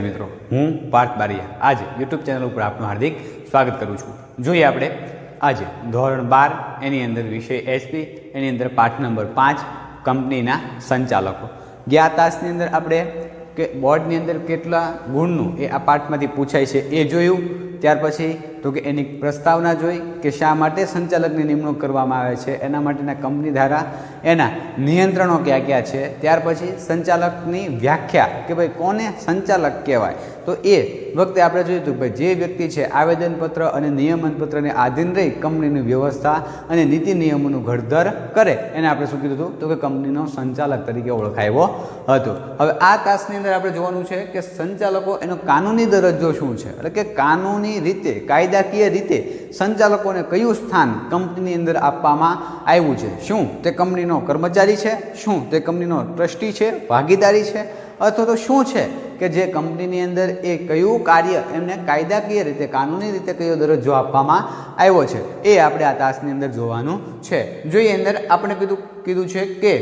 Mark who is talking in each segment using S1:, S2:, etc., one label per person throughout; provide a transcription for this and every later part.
S1: મિત્રો હું પાર્થ બારિયા. આજે યુટ્યુબ ચેનલ ઉપર આપનું હાર્દિક સ્વાગત કરું છું. જોઈએ આપણે આજે ધોરણ બાર એની અંદર વિષય એસપી એની અંદર પાઠ નંબર પાંચ કંપનીના સંચાલકો. ગયા તાસની અંદર આપણે કે બોર્ડની અંદર કેટલા ગુણનું એ આ પાઠમાંથી પૂછાય છે એ જોયું. ત્યાર પછી તો કે એની પ્રસ્તાવના જોઈ કે શા માટે સંચાલકની નિમણૂક કરવામાં આવે છે, એના માટેના કંપની ધારા, એના નિયંત્રણો ક્યાં ક્યાં છે, ત્યાર પછી સંચાલકની વ્યાખ્યા કે ભાઈ કોને સંચાલક કહેવાય, તો એ વખતે આપણે જોયું હતું ભાઈ જે વ્યક્તિ છે આવેદનપત્ર અને નિયમનપત્રને આધીન રહી કંપનીની વ્યવસ્થા અને નીતિ નિયમોનું ઘડતર કરે, એને આપણે શું કીધું હતું? તો કે કંપનીનો સંચાલક તરીકે ઓળખાયો હતો. હવે આ તાસની અંદર આપણે જોવાનું છે કે સંચાલકો એનો કાનૂની દરજ્જો શું છે? એટલે કે કાનૂની રીતે કાયદાકીય રીતે સંચાલકોને કયું સ્થાન કંપનીની અંદર આપવામાં આવ્યું છે? શું તે કંપનીનો કર્મચારી છે? શું તે કંપનીનો ટ્રસ્ટી છે? ભાગીદારી છે? અથવા તો શું છે કે જે કંપનીની અંદર એ કયું કાર્ય એમને કાયદાકીય રીતે, કાનૂની રીતે કયો દરજ્જો આપવામાં આવ્યો છે? એ આપણે આ તાસની અંદર જોવાનું છે. જોઈએ અંદર આપણે કીધું કીધું છે કે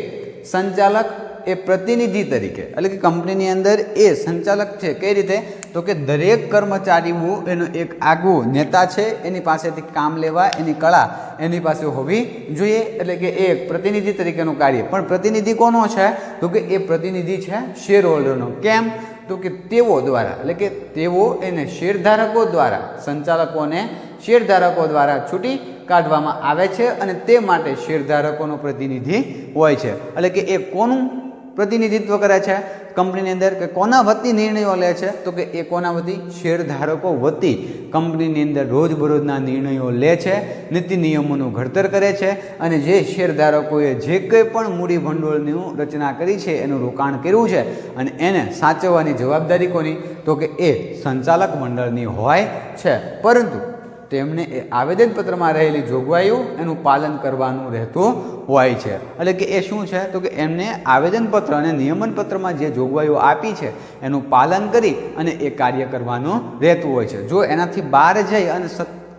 S1: સંચાલક એ પ્રતિનિધિ તરીકે, એટલે કે કંપનીની અંદર એ સંચાલક છે. કઈ રીતે? તો કે દરેક કર્મચારીઓ એનો એક આગવું નેતા છે, એની પાસેથી કામ લેવા, એની કળા એની પાસે હોવી જોઈએ, એટલે કે એ એક પ્રતિનિધિ તરીકેનું કાર્ય. પણ પ્રતિનિધિ કોનો છે? તો કે એ પ્રતિનિધિ છે શેર હોલ્ડરનો કેમ? તો કે તેઓ દ્વારા, એટલે કે તેઓ એને શેરધારકો દ્વારા, સંચાલકોને શેરધારકો દ્વારા છૂટી કાઢવામાં આવે છે અને તે માટે શેરધારકોનો પ્રતિનિધિ હોય છે. એટલે કે એ કોનું? પ્રતિનિધિત્વ કરે છે. કંપનીની અંદર કે કોના વતી નિર્ણયો લે છે? તો કે એ કોના વતી? શેરધારકો વતી કંપનીની અંદર રોજબરોજના નિર્ણયો લે છે, નીતિ નિયમોનું ઘડતર કરે છે અને જે શેરધારકોએ જે કંઈ પણ મૂડી ભંડોળની રચના કરી છે એનું રોકાણ કર્યું છે અને એને સાચવવાની જવાબદારી કોની? તો કે એ સંચાલક મંડળની હોય છે. પરંતુ તેમણે એ આવેદનપત્રમાં રહેલી જોગવાઈઓ એનું પાલન કરવાનું રહેતું હોય છે. એટલે કે એ શું છે? તો કે એમને આવેદનપત્ર અને નિયમનપત્રમાં જે જોગવાઈઓ આપી છે, એનું પાલન કરી અને એ કાર્ય કરવાનું રહેતું હોય છે. જો એનાથી બહાર જઈ અને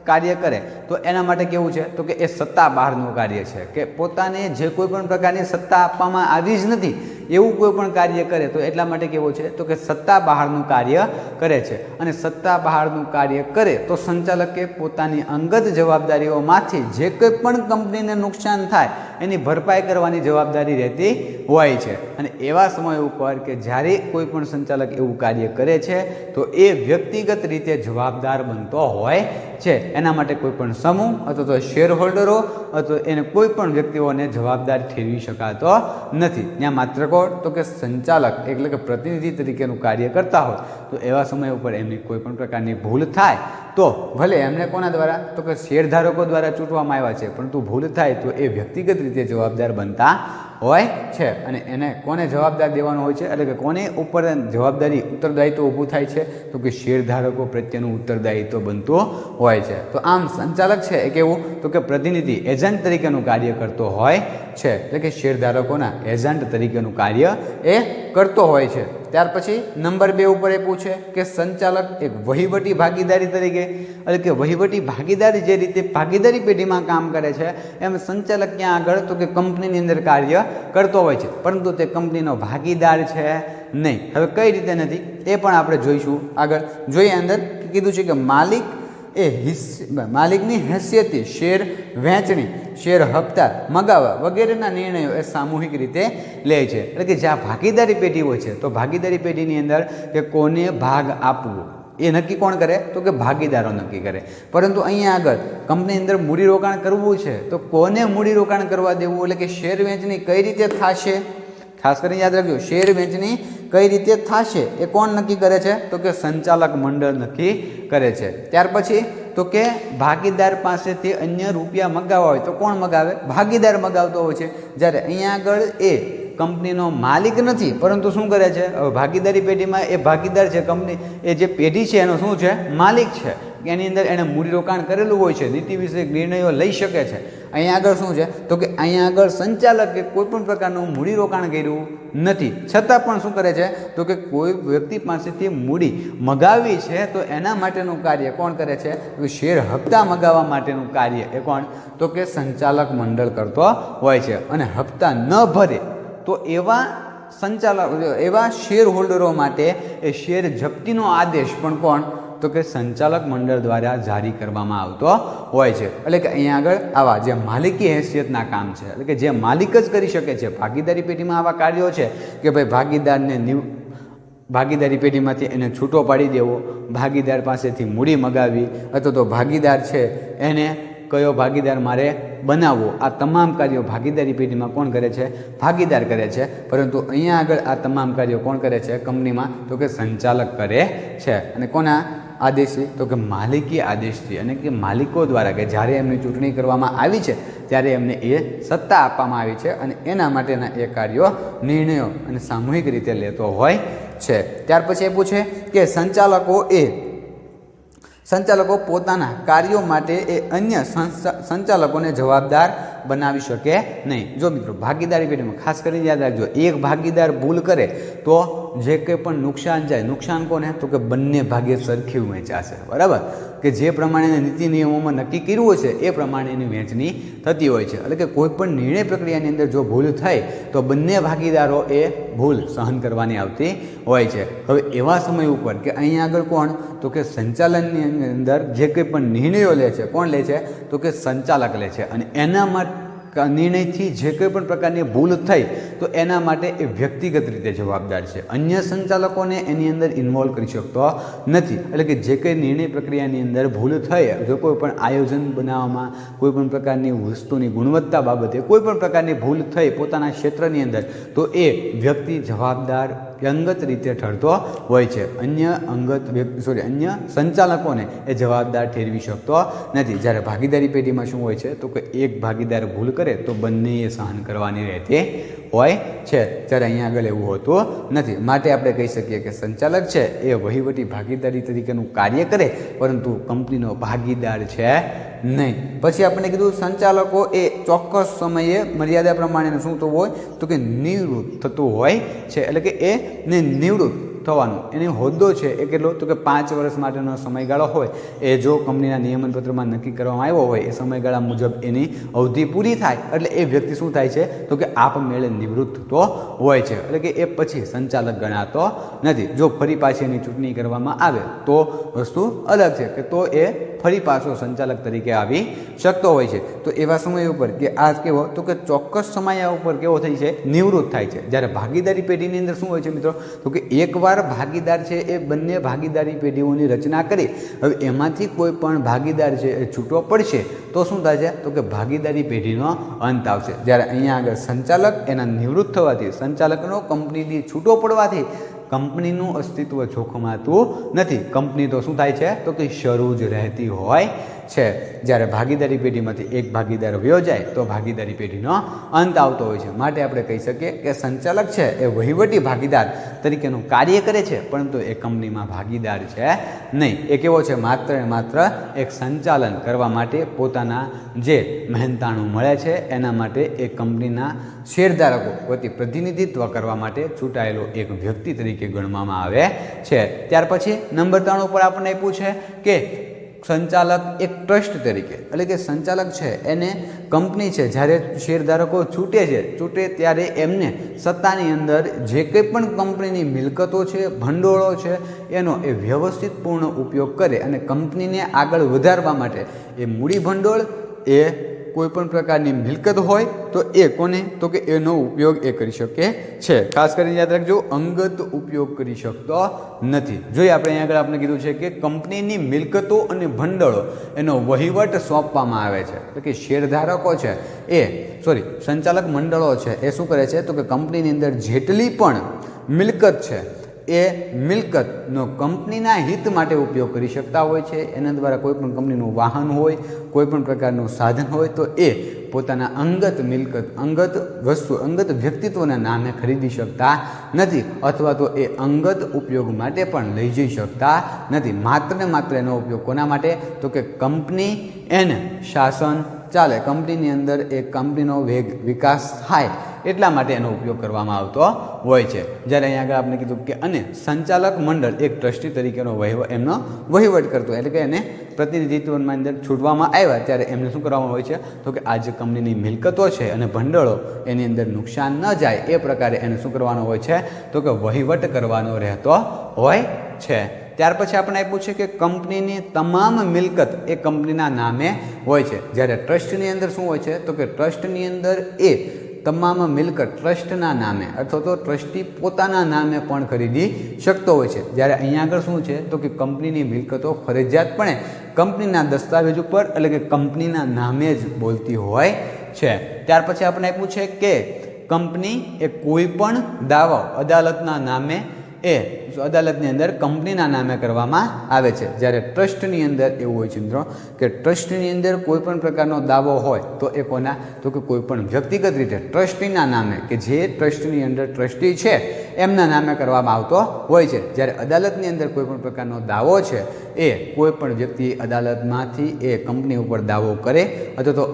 S1: કાર્ય કરે, તો એના માટે કેવું છે? તો કે એ સત્તા બહારનું કાર્ય છે કે પોતાને જે કોઈ પણ પ્રકારની સત્તા આપવામાં આવી જ નથી, એવું કોઈ પણ કાર્ય કરે, તો એટલા માટે કેવું છે? તો કે સત્તા બહારનું કાર્ય કરે છે. અને સત્તા બહારનું કાર્ય કરે, તો સંચાલકે પોતાની અંગત જવાબદારીઓમાંથી જે કોઈ પણ કંપનીને નુકસાન થાય, એની ભરપાઈ કરવાની જવાબદારી રહેતી હોય છે. અને એવા સમય ઉપર કે જ્યારે કોઈ પણ સંચાલક એવું કાર્ય કરે છે, તો એ વ્યક્તિગત રીતે જવાબદાર બનતો હોય છે. એના માટે કોઈ પણ સમૂહ અથવા તો શેર હોલ્ડરો અથવા એને કોઈ પણ વ્યક્તિઓને જવાબદાર ઠેરવી શકાતો નથી. ત્યાં માત્ર કોણ? તો કે સંચાલક, એટલે કે પ્રતિનિધિ તરીકેનું કાર્ય કરતા હોય. તો એવા સમય ઉપર એમની કોઈ પણ પ્રકારની ભૂલ થાય, તો ભલે એમને કોના દ્વારા? તો કે શેરધારકો દ્વારા ચૂંટવામાં આવ્યા છે, પરંતુ ભૂલ થાય તો એ વ્યક્તિગત રીતે જવાબદાર બનતા હોય છે. અને એને કોને જવાબદાર દેવાનો હોય છે? એટલે કે કોને ઉપર જવાબદારી, ઉત્તરદાયિત્વ ઊભું થાય છે? તો કે શેરધારકો પ્રત્યેનું ઉત્તરદાયિત્વ બનતું હોય છે. તો આમ સંચાલક છે એ કેવું તો કે પ્રતિનિધિ, એજન્ટ તરીકેનું કાર્ય કરતો હોય છે. એટલે કે શેરધારકોના એજન્ટ તરીકેનું કાર્ય એ કરતો હોય છે. ત્યાર પછી નંબર બે ઉપર એ પૂછે કે સંચાલક એક વહીવટી ભાગીદારી તરીકે, એટલે કે વહીવટી ભાગીદારી જે રીતે ભાગીદારી પેઢીમાં કામ કરે છે, એમ સંચાલક ક્યાં આગળ? તો કે કંપનીની અંદર કાર્ય કરતો હોય છે. પરંતુ તે કંપનીનો ભાગીદાર છે નહીં. હવે કઈ રીતે નથી? એ પણ આપણે જોઈશું આગળ. જોઈએ અંદર કીધું છે કે માલિક એ માલિકની હેસિયતી, શેર વહેંચણી શેર હપ્તા મગાવવા વગેરેના નિર્ણયો એ સામૂહિક રીતે લે છે. એટલે કે જ્યાં ભાગીદારી પેઢી હોય છે, તો ભાગીદારી પેઢીની અંદર કે કોને ભાગ આપવો, એ નક્કી કોણ કરે? તો કે ભાગીદારો નક્કી કરે. પરંતુ અહીંયા આગળ કંપની અંદર મૂડી રોકાણ કરવું છે, તો કોને મૂડી રોકાણ કરવા દેવું? એટલે કે શેર વહેંચણી કઈ રીતે થશે? ખાસ કરીને યાદ રાખજો, શેર વહેંચણી કઈ રીતે થશે એ કોણ નક્કી કરે છે? તો કે સંચાલક મંડળ નક્કી કરે છે. ત્યાર પછી તો કે ભાગીદાર પાસેથી અન્ય રૂપિયા મગાવવા હોય તો કોણ મગાવે? ભાગીદાર મગાવતો હોય છે. જ્યારે અહીંયા આગળ એ કંપનીનો માલિક નથી, પરંતુ શું કરે છે? ભાગીદારી પેઢીમાં એ ભાગીદાર છે, કંપની એ જે પેઢી છે એનો શું છે? માલિક છે. એની અંદર એણે મૂડીરોકાણ કરેલું હોય છે, નીતિ વિષયક નિર્ણયો લઈ શકે છે. અહીંયા આગળ શું છે? તો કે અહીંયા આગળ સંચાલકે કોઈપણ પ્રકારનું મૂડીરોકાણ કર્યું નથી. છતાં પણ શું કરે છે? તો કે કોઈ વ્યક્તિ પાસેથી મૂડી મગાવી છે, તો એના માટેનું કાર્ય કોણ કરે છે? તો શેર હપ્તા મગાવવા માટેનું કાર્ય એ કોણ? તો કે સંચાલક મંડળ કરતો હોય છે. અને હપ્તા ન ભરે, તો એવા સંચાલક, એવા શેર હોલ્ડરો માટે એ શેર જપ્તીનો આદેશ પણ કોણ? તો કે સંચાલક મંડળ દ્વારા જારી કરવામાં આવતો હોય છે. એટલે કે અહીંયા આગળ આવા જે માલિકી હેસિયતના કામ છે, એટલે કે જે માલિક જ કરી શકે છે, ભાગીદારી પેઢીમાં આવા કાર્યો છે કે ભાઈ ભાગીદારને નિવ, ભાગીદારી પેઢીમાંથી એને છૂટો પાડી દેવો, ભાગીદાર પાસેથી મૂડી મગાવી અથવા તો ભાગીદાર છે એને કયો ભાગીદાર મારે બનાવવો, આ તમામ કાર્યો ભાગીદારી પેઢીમાં કોણ કરે છે? ભાગીદાર કરે છે. પરંતુ અહીંયા આગળ આ તમામ કાર્યો કોણ કરે છે? કંપનીમાં તો કે સંચાલક કરે છે. અને કોના આદેશથી તો કે માલિકી આદેશથી અને કે માલિકો દ્વારા કે જ્યારે એમની ચૂંટણી કરવામાં આવી છે, ત્યારે એમને એ સત્તા આપવામાં આવી છે અને એના માટેના એ કાર્યો નિર્ણયો અને સામૂહિક રીતે લેતો હોય છે. ત્યાર પછી એ પૂછે કે સંચાલકો એ સંચાલકો પોતાના કાર્યો માટે એ અન્ય સંચાલકોને જવાબદાર બનાવી શકે નહીં. જો મિત્રો, ભાગીદારી પેઢીમાં ખાસ કરીને યાદ રાખજો, એક ભાગીદાર ભૂલ કરે તો જે કંઈ પણ નુકસાન જાય, નુકસાન કોને? તો કે બંને ભાગે સરખી વહેંચાશે બરાબર? કે જે પ્રમાણે નીતિ નિયમોમાં નક્કી કર્યું છે, એ પ્રમાણેની વહેંચણી થતી હોય છે. એટલે કે કોઈ પણ નિર્ણય પ્રક્રિયાની અંદર જો ભૂલ થાય, તો બંને ભાગીદારો એ ભૂલ સહન કરવાની આવતી હોય છે. હવે એવા સમય ઉપર કે અહીંયા આગળ કોણ? તો કે સંચાલનની અંદર જે કંઈ પણ નિર્ણયો લે છે, કોણ લે છે? તો કે સંચાલક લે છે. અને એના માટે નિર્ણયથી જે કોઈ પણ પ્રકારની ભૂલ થઈ તો એના માટે એ વ્યક્તિગત રીતે જવાબદાર છે. અન્ય સંચાલકોને એની અંદર ઇન્વોલ્વ કરી શકતો નથી. એટલે કે જે કંઈ નિર્ણય પ્રક્રિયાની અંદર ભૂલ થઈ, જો કોઈ પણ આયોજન બનાવવામાં, કોઈ પણ પ્રકારની વસ્તુની ગુણવત્તા બાબતે કોઈ પણ પ્રકારની ભૂલ થઈ પોતાના ક્ષેત્રની અંદર, તો એ વ્યક્તિ જવાબદાર અંગત રીતે ઠરતો હોય છે. અન્ય અંગત સોરી અન્ય સંચાલકોને એ જવાબદાર ઠેરવી શકતો નથી. જ્યારે ભાગીદારી પેઢીમાં શું હોય છે? તો કે એક ભાગીદાર ભૂલ કરે, તો બંનેએ સહન કરવાની રહેતી હોય છે. જ્યારે અહીંયા આગળ એવું હોતું નથી. માટે આપણે કહી શકીએ કે સંચાલક છે એ વહીવટી ભાગીદારી તરીકેનું કાર્ય કરે, પરંતુ કંપનીનો ભાગીદાર છે નહીં. પછી આપણે કીધું સંચાલકો એ ચોક્કસ સમયે મર્યાદા પ્રમાણે શું થતું હોય તો કે નિવૃત્ત થતું હોય છે. એટલે કે એ નિવૃત્ત થવાનું. એની હોદ્દો છે એ કેટલો? તો કે પાંચ વર્ષ માટેનો સમયગાળો હોય, એ જો કંપનીના નિયમનપત્રમાં નક્કી કરવામાં આવ્યો હોય, એ સમયગાળા મુજબ એની અવધિ પૂરી થાય. એટલે એ વ્યક્તિ શું થાય છે? તો કે આપમેળે નિવૃત્ત થતો હોય છે. એટલે કે એ પછી સંચાલક ગણાતો નથી. જો ફરી પાછી એની ચૂંટણી કરવામાં આવે, તો વસ્તુ અલગ છે. કે તો એ ફરી પાછો સંચાલક તરીકે આવી શકતો હોય છે. તો એવા સમય ઉપર કે આ કેવો, તો કે ચોક્કસ સમય ઉપર કેવો થાય છે? નિવૃત્ત થાય છે. જ્યારે ભાગીદારી પેઢીની અંદર શું હોય છે મિત્રો? તો કે એકવાર ભાગીદાર છે એ બંને ભાગીદારી પેઢીઓની રચના કરી, હવે એમાંથી કોઈ પણ ભાગીદાર છે એ છૂટો પડશે, તો શું થાય છે તો કે ભાગીદારી પેઢીનો અંત આવશે. જ્યારે અહીંયા આગળ સંચાલક એના નિવૃત્ત થવાથી, સંચાલકનો કંપનીથી છૂટો પડવાથી કંપનીનું અસ્તિત્વ જોખમાતું નથી. કંપની તો શું થાય છે? તો કે શરૂ જ રહેતી હોય છે. જ્યારે ભાગીદારી પેઢીમાંથી એક ભાગીદાર વયો જાય તો ભાગીદારી પેઢીનો અંત આવતો હોય છે. માટે આપણે કહી શકીએ કે સંચાલક છે એ વહીવટી ભાગીદાર તરીકેનું કાર્ય કરે છે, પરંતુ એ કંપનીમાં ભાગીદાર છે નહીં. એ કેવો છે? માત્ર ને માત્ર એક સંચાલન કરવા માટે પોતાના જે મહેનતાણું મળે છે, એના માટે એ કંપનીના શેરધારકો વતી પ્રતિનિધિત્વ કરવા માટે ચૂંટાયેલો એક વ્યક્તિ તરીકે ગણવામાં આવે છે. ત્યાર પછી નંબર ત્રણ ઉપર આપણને પૂછે કે સંચાલક એક ટ્રસ્ટ તરીકે, એટલે કે સંચાલક છે, એને કંપની છે, જ્યારે શેરધારકો છૂટે છે છૂટે ત્યારે એમને સત્તાની અંદર જે કંઈ પણ કંપનીની મિલકતો છે, ભંડોળો છે, એનો એ વ્યવસ્થિતપૂર્ણ ઉપયોગ કરે અને કંપનીને આગળ વધારવા માટે એ મૂડી ભંડોળ, એ કોઈ પણ પ્રકારની મિલકત હોય તો એ કોને? તો કે એનો ઉપયોગ એ કરી શકે છે. ખાસ કરીને યાદ રાખજો, અંગત ઉપયોગ કરી શકતો નથી. જોઈએ, આપણે અહીંયા આગળ આપણે કીધું છે કે કંપનીની મિલકતો અને ભંડોળો એનો વહીવટ સોંપવામાં આવે છે. તો કે શેરધારકો છે, એ સોરી સંચાલક મંડળો છે, એ શું કરે છે? તો કે કંપનીની અંદર જેટલી પણ મિલકત છે એ મિલકતનો કંપનીના હિત માટે ઉપયોગ કરી શકતા હોય છે. એના દ્વારા કોઈપણ કંપનીનું વાહન હોય, કોઈ પણ પ્રકારનું સાધન હોય, તો એ પોતાના અંગત મિલકત, અંગત વસ્તુ, અંગત વ્યક્તિત્વના નામે ખરીદી શકતા નથી અથવા તો એ અંગત ઉપયોગ માટે પણ લઈ જઈ શકતા નથી. માત્ર ને માત્ર એનો ઉપયોગ કોના માટે? તો કે કંપની એને શાસન ચાલે. કંપનીની અંદર એ કંપનીનો વેગ વિકાસ થાય એટલા માટે એનો ઉપયોગ કરવામાં આવતો હોય છે. જ્યારે અહીંયા આગળ આપણે કીધું કે અને સંચાલક મંડળ એક ટ્રસ્ટી તરીકેનો વહીવટ એમનો વહીવટ કરતો એટલે કે એને પ્રતિનિધિત્વમાં અંદર છૂટવામાં આવ્યા. ત્યારે એમને શું કરવામાં હોય છે? તો કે આ જે કંપનીની મિલકતો છે અને ભંડોળો, એની અંદર નુકસાન ન જાય એ પ્રકારે એને શું કરવાનો હોય છે? તો કે વહીવટ કરવાનો રહેતો હોય છે. ત્યાર પછી આપણે આપ્યું છે કે કંપનીની તમામ મિલકત એ કંપનીના નામે હોય છે. જ્યારે ટ્રસ્ટની અંદર શું હોય છે? તો કે ટ્રસ્ટની અંદર એ તમામ મિલકત ટ્રસ્ટના નામે અથવા તો ટ્રસ્ટી પોતાના નામે પણ ખરીદી શકતો હોય છે. જ્યારે અહીંયા આગળ શું છે? તો કે કંપનીની મિલકતો ફરજિયાતપણે કંપનીના દસ્તાવેજ ઉપર એટલે કે કંપનીના નામે જ બોલતી હોય છે. ત્યાર પછી આપણે આપ્યું છે કે કંપની એ કોઈ પણ દાવો અદાલતના નામે એ અદાલતની અંદર કંપનીના નામે કરવામાં આવે છે. જ્યારે ટ્રસ્ટની અંદર એવું હોય છે મિત્રો કે ટ્રસ્ટની અંદર કોઈપણ પ્રકારનો દાવો હોય તો એ કોના તો કે કોઈપણ વ્યક્તિગત રીતે ટ્રસ્ટીના નામે કે જે ટ્રસ્ટની અંદર ટ્રસ્ટી છે એમના નામે કરવામાં આવતો હોય છે. જ્યારે અદાલતની અંદર કોઈપણ પ્રકારનો દાવો છે એ કોઈપણ વ્યક્તિ અદાલતમાંથી એ કંપની ઉપર દાવો કરે અથવા તો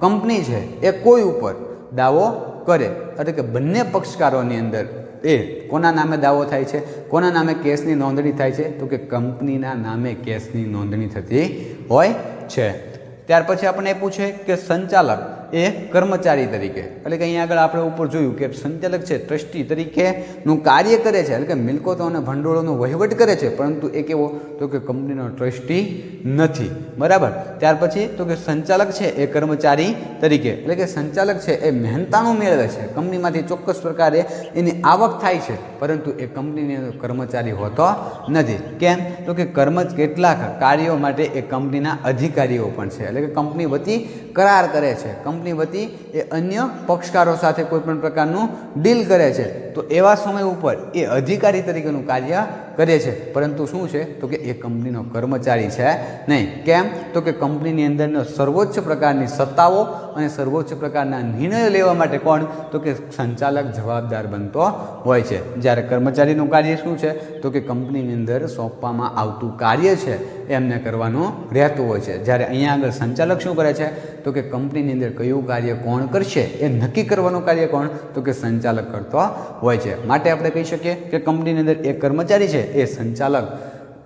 S1: કંપની છે એ કોઈ ઉપર દાવો કરે. એટલે કે બંને પક્ષકારોની અંદર એ કોના નામે દાવો થાય છે? કોના નામે કેસની નોંધણી થાય છે? તો કે કંપનીના નામે કેસની નોંધણી થતી હોય છે. ત્યાર પછી આપણે એ પૂછે કે સંચાલક એ કર્મચારી તરીકે. એટલે કે અહીંયા આગળ આપણે ઉપર જોયું કે સંચાલક છે, ટ્રસ્ટી તરીકેનું કાર્ય કરે છે. એટલે કે મિલકતો અને ભંડોળોનો વહીવટ કરે છે, પરંતુ એ કેવો તો કે કંપનીનો ટ્રસ્ટી નથી. બરાબર? ત્યાર પછી તો કે સંચાલક છે, એ કર્મચારી તરીકે. એટલે કે સંચાલક છે, એ મહેનતાણું મેળવે છે. કંપનીમાંથી ચોક્કસ પ્રકારે એની આવક થાય છે, પરંતુ એ કંપનીની કર્મચારી હોતો નથી. કેમ? તો કે કર્મ કેટલાક કાર્યો માટે એ કંપનીના અધિકારીઓ પણ છે. એટલે કે કંપની વતી કરાર કરે છે. કંપની વતી એ અન્ય પક્ષકારો સાથે કોઈપણ પ્રકારનું ડીલ કરે છે. તો એવા સમય ઉપર એ અધિકારી તરીકેનું કાર્ય કરે છે પરંતુ શું છે? તો કે એ કંપનીનો કર્મચારી છે, નહીં. કેમ? તો કે કંપનીની અંદરનો સર્વોચ્ચ પ્રકારની સત્તાઓ અને સર્વોચ્ચ પ્રકારના નિર્ણયો લેવા માટે કોણ? તો કે સંચાલક જવાબદાર બનતો હોય છે. જ્યારે કર્મચારીનું કાર્ય શું છે? તો કે કંપનીની અંદર સોંપવામાં આવતું કાર્ય છે, એમને કરવાનું રહેતું હોય છે. જ્યારે અહીંયા આગળ સંચાલક શું કરે છે? તો કે કંપનીની અંદર કયું કાર્ય કોણ કરશે? એ નક્કી કરવાનું કાર્ય કોણ? તો કે સંચાલક કરતો હોય છે. માટે આપણે કહી શકીએ કે કંપનીની અંદર એક કર્મચારી છે. એ સંચાલક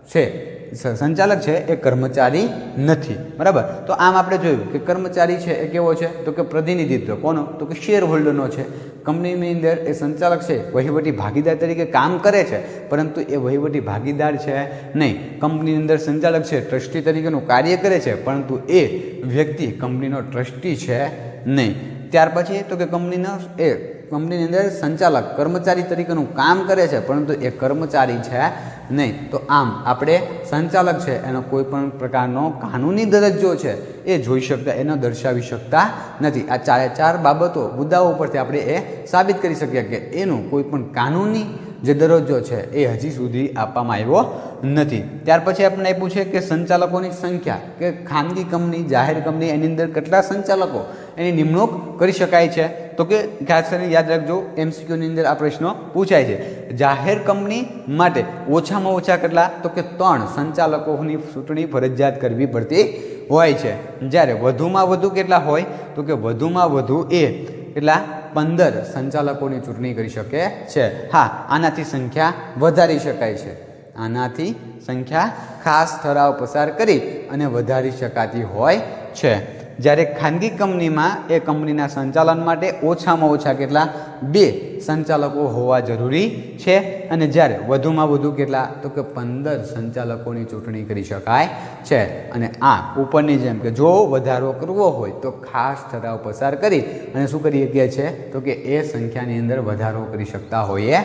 S1: છે. સંચાલક છે એ કર્મચારી નથી. બરાબર? તો આમ આપણે જોયું કે કર્મચારી છે એ કેવો છે? તો કે પ્રતિનિધિત્વ. કોનો? તો કે શેર હોલ્ડરનો છે. કંપનીની અંદર એ સંચાલક છે, વહીવટી ભાગીદાર તરીકે કામ કરે છે, પરંતુ એ વહીવટી ભાગીદાર છે નહીં. કંપનીની અંદર સંચાલક છે, ટ્રસ્ટી તરીકેનું કાર્ય કરે છે, પરંતુ એ વ્યક્તિ કંપનીનો ટ્રસ્ટી છે નહીં. ત્યાર પછી તો કે કંપનીનો એ કંપનીની અંદર સંચાલક, કર્મચારી તરીકેનું કામ કરે છે, પરંતુ એ કર્મચારી છે નહીં. તો આમ આપણે સંચાલક છે, એનો કોઈ પણ પ્રકારનો કાનૂની દરજ્જો છે, એ જોઈ શકતા એનો દર્શાવી શકતા નથી. આ ચારે ચાર બાબતો, મુદ્દાઓ પરથી આપણે એ સાબિત કરી શકીએ કે એનું કોઈ પણ કાનૂની જે દરજ્જો છે એ હજી સુધી આપવામાં આવ્યો નથી. ત્યાર પછી આપણે આપ્યું છે કે સંચાલકોની સંખ્યા, કે ખાનગી કંપની, જાહેર કંપની, એની અંદર કેટલા સંચાલકો, એની નિમણૂક કરી શકાય છે? તો કે ખાસ કરીને યાદ રાખજો એમસીક્યુની અંદર આ પ્રશ્નો પૂછાય છે. જાહેર કંપની માટે ઓછામાં ઓછા કેટલા? તો કે ત્રણ સંચાલકોની ચૂંટણી ફરજિયાત કરવી પડતી હોય છે. જ્યારે વધુમાં વધુ કેટલા હોય? તો કે વધુમાં વધુ એ. કેટલા? પંદર સંચાલકોની ચૂંટણી કરી શકે છે. હા, આનાથી સંખ્યા વધારી શકાય છે. આનાથી સંખ્યા ખાસ ઠરાવ પસાર કરી અને વધારી શકાતી હોય છે. જ્યારે ખાનગી કંપનીમાં એ કંપનીના સંચાલન માટે ઓછામાં ઓછા કેટલા? બે સંચાલકો હોવા જરૂરી છે. અને જ્યારે વધુમાં વધુ કેટલા? તો કે પંદર સંચાલકોની ચૂંટણી કરી શકાય છે. અને આ ઉપરની જેમ કે જો વધારો કરવો હોય તો ખાસ ઠરાવ પસાર કરી. અને શું કરી શકીએ છીએ તો કે એ સંખ્યાની અંદર વધારો કરી શકતા હોઈએ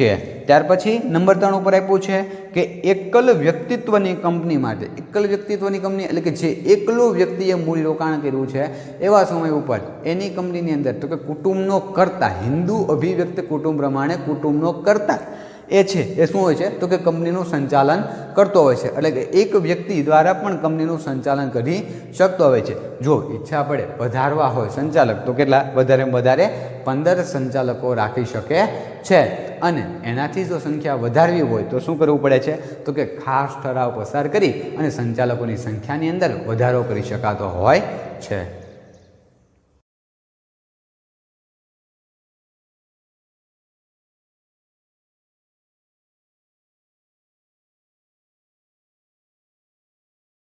S1: છીએ. ત્યાર પછી નંબર ત્રણ ઉપર આપ્યું છે કે એકલ વ્યક્તિત્વની કંપની માટે, એકલ વ્યક્તિત્વની કંપની એટલે કે જે એકલો વ્યક્તિએ મૂળ રોકાણ કર્યું છે, એવા સમય ઉપર એની કંપનીની અંદર, તો કે કુટુંબનો કરતા, હિન્દુ અભિવ્યક્ત કુટુંબ પ્રમાણે કુટુંબનો કરતા, એ છે, એ શું હોય છે? તો કે કંપનીનું સંચાલન કરતો હોય છે, એટલે કે એક વ્યક્તિ દ્વારા પણ કંપનીનું સંચાલન કરી શકતો હોય છે. જો ઈચ્છા પડે વધારવા હોય સંચાલક, તો કેટલા? વધારે વધારે પંદર સંચાલકો રાખી શકે છે. અને એનાથી જો સંખ્યા વધારવી હોય તો શું કરવું પડે છે? તો કે ખાસ ઠરાવ પસાર કરી અને સંચાલકોની સંખ્યાની અંદર વધારો કરી શકાતો હોય છે.